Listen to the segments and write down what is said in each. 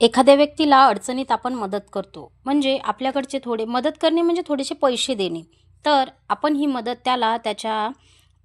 एखाद्या व्यक्तीला अडचणीत आपण मदत करतो. म्हणजे आपल्याकडचे थोडे मदत करणे म्हणजे थोडेसे पैसे देणे. तर आपण ही मदत त्याला त्याच्या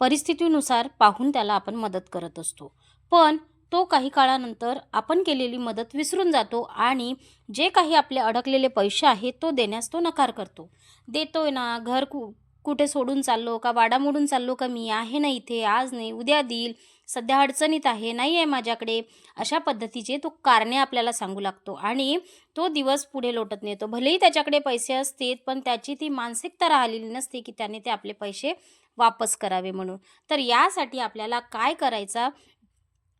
परिस्थितीनुसार पाहून त्याला आपण मदत करत असतो. पण तो काही काळानंतर आपण केलेली मदत विसरून जातो आणि जे काही आपले अडकलेले पैसे आहेत तो देण्यास तो नकार करतो. देतोय ना घर कु कुठे सोडून चाललो का वाडा मोडून चाललो का मी आहे ना इथे आज नाही उद्या देईल. सध्या अडचणीत आहे नाही आहे माझ्याकडे. अशा पद्धतीचे तो कारणे आपल्याला सांगू लागतो आणि तो दिवस पुढे लोटत नेतो. भलेही त्याच्याकडे पैसे असतील पण त्याची ती मानसिकता राहिलेली नसते की त्याने ते आपले पैसे वापस करावे म्हणून. तर यासाठी आपल्याला काय करायचं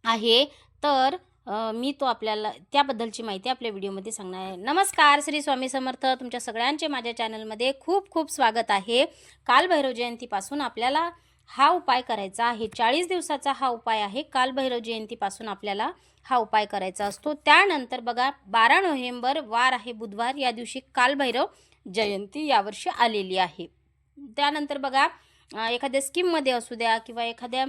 आहे? तर मी तो आपल्याला त्याबद्दलची माहिती आपल्या व्हिडिओमध्ये सांगणार आहे. नमस्कार श्री स्वामी समर्थ. तुमच्या सगळ्यांचे माझ्या चॅनलमध्ये खूप खूप स्वागत आहे. कालभैरव जयंतीपासून आपल्याला हा उपाय करायचा आहे. चाळीस दिवसाचा हा उपाय आहे. कालभैरव जयंतीपासून आपल्याला हा उपाय करायचा असतो. त्यानंतर बघा बारा नोव्हेंबर वार आहे बुधवार. या दिवशी कालभैरव जयंती यावर्षी आलेली आहे. त्यानंतर बघा एखाद्या स्कीममध्ये असू द्या किंवा एखाद्या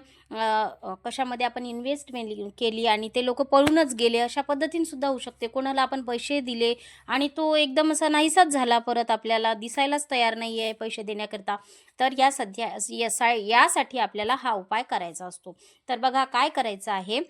कशामध्ये आपण इन्व्हेस्टमेंट केली आणि ते लोक पळूनच गेले अशा पद्धतीने सुद्धा होऊ शकते. कोणाला आपण पैसे दिले आणि तो एकदम असा नाहीसाच झाला परत आपल्याला दिसायलाच तयार नाही आहे पैसे देण्याकरता तर या सध्या यासा यासाठी आपल्याला हा उपाय करायचा असतो. तर बघा काय करायचं आहे?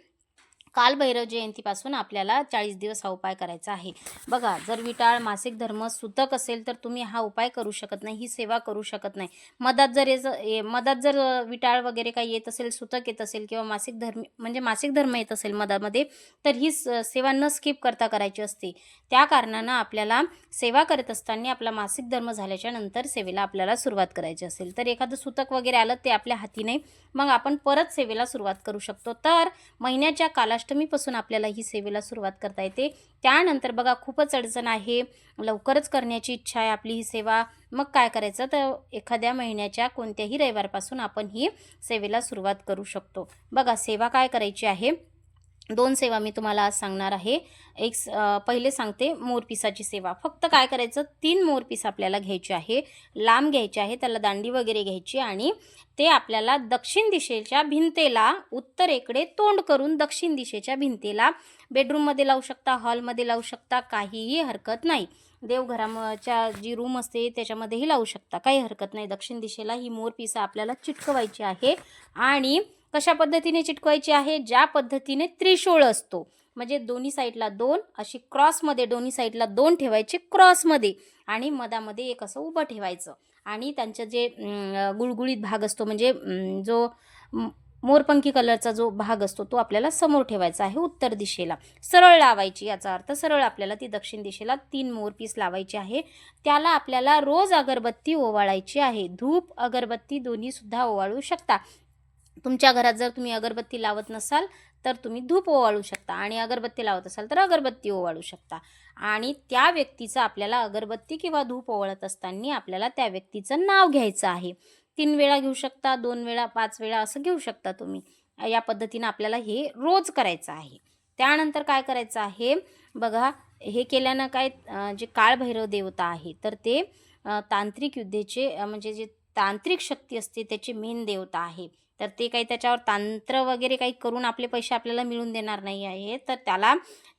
कालभैरव जयंतीपासून आपल्याला चाळीस दिवस हा उपाय करायचा आहे. बघा जर विटाळ मासिक धर्म सुतक असेल तर तुम्ही हा उपाय करू शकत नाही ही सेवा करू शकत नाही. मधात जर येज ए- मधात जर विटाळ वगैरे काही येत असेल सुतक येत असेल किंवा मासिक धर्म म्हणजे मासिक धर्म येत असेल मधामध्ये तर ही स- सेवा न स्किप करता करायची असते. त्या कारणानं आपल्याला सेवा करत असताना आपला मासिक धर्म झाल्याच्यानंतर सेवेला आपल्याला सुरुवात करायची असेल. तर एखादं सुतक वगैरे आलं ते आपल्या हाती नाही मग आपण परत सेवेला सुरुवात करू शकतो. तर महिन्याच्या काला अष्टमीपासून आपल्याला ही सेवेला सुरुवात करता येते. त्यानंतर बघा खूपच अडचण आहे. लवकरच करण्याची इच्छा आहे आपली ही सेवा. मग काय करायचं? तर एखाद्या महिन्याच्या कोणत्याही रविवारपासून आपण ही सेवेला सुरुवात करू शकतो. बघा सेवा काय करायची आहे? दोन सेवा मी तुम्हाला आज सांगणार आहे. एक स- पहिले सांगते मोरपिसाची सेवा. फक्त काय करायचं? तीन मोरपीस आपल्याला घ्यायचे आहे. लांब घ्यायचे आहे त्याला दांडी वगैरे घ्यायची आणि ते आपल्याला दक्षिण दिशेच्या भिंतेला उत्तरेकडे तोंड करून दक्षिण दिशेच्या भिंतेला बेडरूममध्ये लावू शकता हॉलमध्ये लावू शकता काहीही हरकत नाही. देवघराच्या जी रूम असते त्याच्यामध्येही लावू शकता. काही हरकत नाही. दक्षिण दिशेला ही मोरपिसं आपल्याला चिटकवायची आहे आणि कशा पद्धतीने चिटकवायची आहे? ज्या पद्धतीने त्रिशूळ असतो. म्हणजे दोन्ही साईडला दोन अशी क्रॉसमध्ये दोन्ही साईडला दोन ठेवायचे क्रॉसमध्ये. आणि मधामध्ये एक असं उभं ठेवायचं. आणि त्यांचं जे गुळगुळीत भाग असतो म्हणजे जो मोरपंखी कलरचा जो भाग असतो तो आपल्याला समोर ठेवायचा आहे उत्तर दिशेला. सरळ लावायची याचा अर्थ सरळ आपल्याला ती दक्षिण दिशेला तीन मोर पीस लावायची आहे. त्याला आपल्याला रोज अगरबत्ती ओवाळायची आहे. धूप अगरबत्ती दोन्हीसुद्धा ओवाळू शकता. तुमच्या घरात जर तुम्ही अगरबत्ती लावत नसाल तर तुम्ही धूप ओवाळू शकता. आणि अगरबत्ती लावत असाल तर अगरबत्ती ओवाळू शकता. आणि त्या व्यक्तीचं आपल्याला अगरबत्ती किंवा धूप ओवाळत असताना आपल्याला त्या व्यक्तीचं नाव घ्यायचं आहे. तीन वेळा घेऊ शकता दोन वेळा पाच वेळा असं घेऊ शकता तुम्ही. या पद्धतीनं आपल्याला हे रोज करायचं आहे. त्यानंतर काय करायचं आहे? बघा हे केल्यानं काय जे काळभैरव देवता आहे तर ते तांत्रिक युद्धेचे म्हणजे जे तांत्रिक शक्ती असते त्याची मेन देवता आहे. तर ते काही त्याच्यावर तंत्र वगैरे काही करून आपले पैसे आपल्याला मिळून देणार नाही आहे. तर त्याला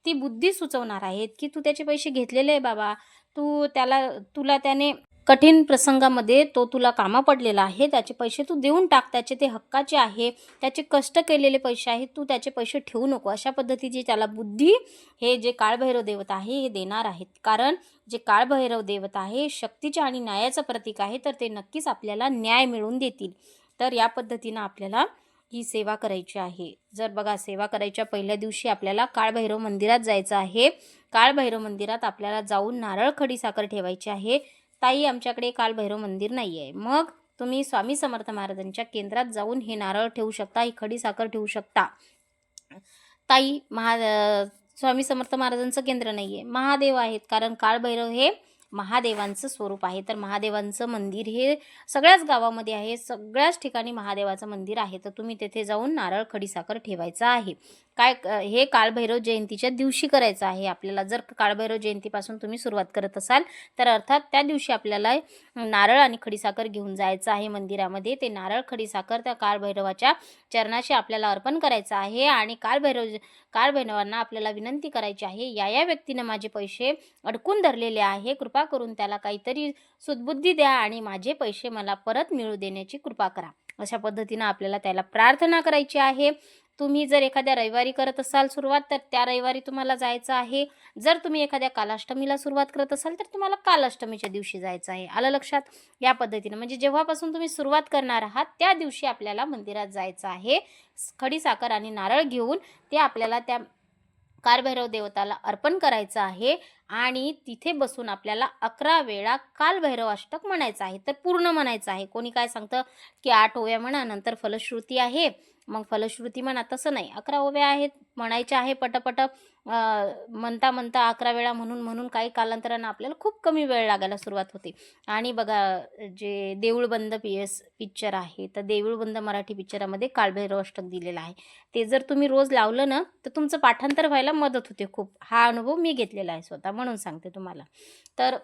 ती बुद्धी सुचवणार आहेत की तू त्याचे पैसे घेतलेले आहे बाबा. तू त्याला तुला त्याने कठीण प्रसंगामध्ये तो तुला कामा पडलेला आहे. त्याचे पैसे तू देऊन टाक. त्याचे ते हक्काचे आहे. त्याचे कष्ट केलेले पैसे आहेत. तू त्याचे पैसे ठेवू नको. अशा पद्धतीची त्याला बुद्धी हे जे काळभैरव देवता आहे हे देणार आहेत. कारण जे काळभैरव देवता आहे शक्तीचे आणि न्यायाचं प्रतीक आहे तर ते नक्कीच आपल्याला न्याय मिळवून देतील. तर या पद्धतीनं आपल्याला ही सेवा करायची आहे. जर बघा सेवा करायच्या पहिल्या दिवशी आपल्याला काळभैरव मंदिरात जायचं आहे. काळभैरव मंदिरात आपल्याला जाऊन नारळ खडी साखर ठेवायची आहे. ताई आमच्याकडे काळभैरव मंदिर नाही आहे मग तुम्ही स्वामी समर्थ महाराजांच्या केंद्रात जाऊन हे नारळ ठेवू शकता ही खडी साखर ठेवू शकता. ताई महा स्वामी समर्थ महाराजांचं केंद्र नाही आहे महादेव आहेत कारण काळभैरव हे महादेवांचं स्वरूप आहे. तर महादेवांचं मंदिर हे सगळ्याच गावामध्ये आहे. सगळ्याच ठिकाणी महादेवाचं मंदिर आहे. तर तुम्ही तेथे जाऊन नारळ खडीसाखर ठेवायचं आहे. काय हे काळभैरव जयंतीच्या दिवशी करायचं आहे आपल्याला. जर काळभैरव जयंतीपासून तुम्ही सुरुवात करत असाल तर अर्थात त्या दिवशी आपल्याला नारळ आणि खडीसाखर घेऊन जायचं आहे मंदिरामध्ये. ते नारळ खडीसाखर त्या काळभैरवाच्या चरणाशी आपल्याला अर्पण करायचं आहे आणि काळभैरव काळभैरवांना आपल्याला विनंती करायची आहे या या व्यक्तीनं माझे पैसे अडकून धरलेले आहे. कृपा करून त्याला काहीतरी सुदबुद्धी द्या आणि माझे पैसे मला परत मिळू देण्याची कृपा करा. अशा पद्धतीनं आपल्याला त्याला प्रार्थना करायची आहे. तुम्ही जर एखाद्या रविवारी करत असाल सुरुवात तर त्या रविवारी तुम्हाला जायचं आहे. जर तुम्ही एखाद्या कालाष्टमीला सुरुवात करत असाल तर तुम्हाला कालाष्टमीच्या दिवशी जायचं आहे. आलं लक्षात? या पद्धतीनं. म्हणजे जेव्हापासून तुम्ही सुरुवात करणार आहात त्या दिवशी आपल्याला मंदिरात जायचं आहे. खडीसाखर आणि नारळ घेऊन ते आपल्याला त्या कारभैरव देवताला अर्पण करायचं आहे. आणि तिथे बसून आपल्याला अकरा वेळा कालभैरव अष्टक म्हणायचं आहे. तर पूर्ण म्हणायचं आहे. कोणी काय सांगतं की आठ ओव्या म्हणा नंतर फलश्रुती आहे. मग फलश्रुती म्हणा तसं नाही. अकरा ओव्या आहेत म्हणायच्या आहे पटपट. म्हणता म्हणता अकरा वेळा म्हणून म्हणून काही कालांतरानं आपल्याला खूप कमी वेळ लागायला सुरुवात होते. आणि बघा जे देऊळबंद पी एस पिक्चर आहे तर देऊळबंद मराठी पिक्चरामध्ये काळभैरव अष्टक दिलेलं आहे. ते जर तुम्ही रोज लावलं ना तर तुमचं पाठांतर व्हायला मदत होते खूप. हा अनुभव मी घेतलेला आहे स्वतः. म्हणून सांगते तुम्हाला. तर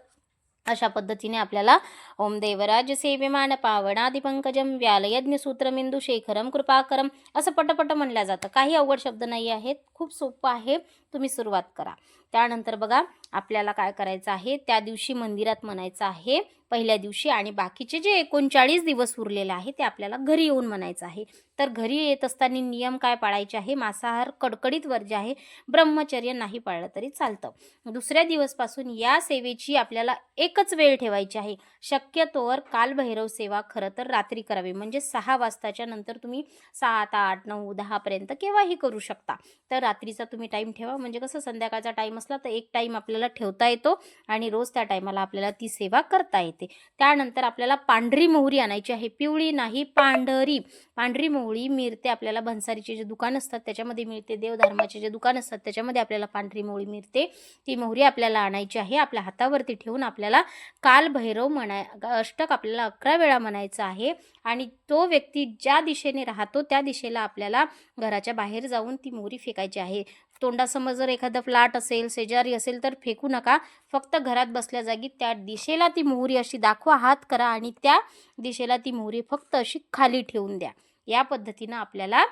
अशा पद्धतीने आपल्याला ओम देवराज सेव्यमान पावणादिपंकजम व्यालयज्ञसूत्रमिंदू शेखरम कृपाकरम असं पटपट म्हणलं जातं. काही अवघड शब्द नाही आहेत. खूप सोपं आहे. तुम्ही सुरुवात करा. त्यानंतर बघा आपल्याला काय करायचं आहे? त्या दिवशी मंदिरात म्हणायचं आहे पहिल्या दिवशी आणि बाकीचे जे एकोणचाळीस दिवस उरलेले आहे ते आपल्याला घरी येऊन म्हणायचं आहे. तर घरी येत असताना नियम काय पाळायचे आहे? मांसाहार कडकडीत वर्ज्य आहे ब्रह्मचर्य नाही पाळलं तरी चालतं. दुसऱ्या दिवसपासून या सेवेची आपल्याला एकच वेळ ठेवायची आहे. शक्यतोवर कालभैरव सेवा खरं तर रात्री करावी. म्हणजे सहा वाजताच्या नंतर तुम्ही सात आठ नऊ दहापर्यंत केव्हाही करू शकता. तर रात्रीचा तुम्ही टाईम ठेवा. म्हणजे कसं संध्याकाळचा टाईम असला तर एक टाईम आपल्याला ठेवता येतो आणि रोज त्या टायमाला आपल्याला ती सेवा करता येते. त्यानंतर आपल्याला पांढरी मोहरी आणायची आहे. पिवळी नाही पांढरी. पांढरी मोहरी मिळते आपल्याला भन्सारीचे जे दुकान असतात त्याच्यामध्ये मिळते. देवधर्माचे जे दुकान असतात त्याच्यामध्ये आपल्याला पांढरी मोहरी मिळते. ती मोहरी आपल्याला आणायची आहे. आपल्या हातावरती ठेवून आपल्याला कालभैरव म्हणाय अष्टक आपल्याला अकरा वेळा म्हणायचं आहे. आणि तो व्यक्ती ज्या दिशेने राहतो त्या दिशेला आपल्याला घराच्या बाहेर जाऊन ती मोहरी फेकायची आहे. तोंडासमोर जर एखादा फ्लाट असेल शेजारी असेल तर फेकू नका. फक्त घरात बसल्या जागी त्या दिशेला ती मोहरी अशी दाखवा हात करा आणि त्या दिशेला ती मोहरी फक्त अशी खाली ठेवून द्या. या पद्धतीनं आपल्याला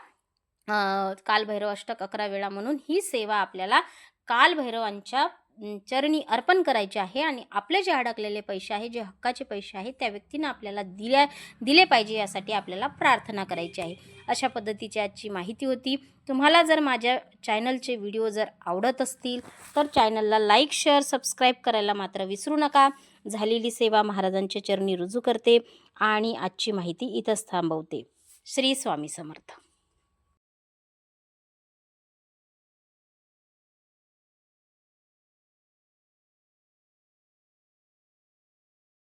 कालभैरव अष्टक अकरा वेळा म्हणून ही सेवा आपल्याला कालभैरवांच्या चरणी अर्पण करायचे आहे आणि आपले जे अडकलेले पैसे आहे जे हक्काचे पैसे आहेत त्या व्यक्तीनं आपल्याला दिल्या दिले पाहिजे यासाठी आपल्याला प्रार्थना करायची आहे. अशा पद्धतीची आजची माहिती होती. तुम्हाला जर माझ्या चॅनलचे व्हिडिओ जर आवडत असतील तर चॅनलला लाईक शेअर सबस्क्राईब करायला मात्र विसरू नका. झालेली सेवा महाराजांच्या चरणी रुजू करते आणि आजची माहिती इथंच थांबवते. श्री स्वामी समर्थ.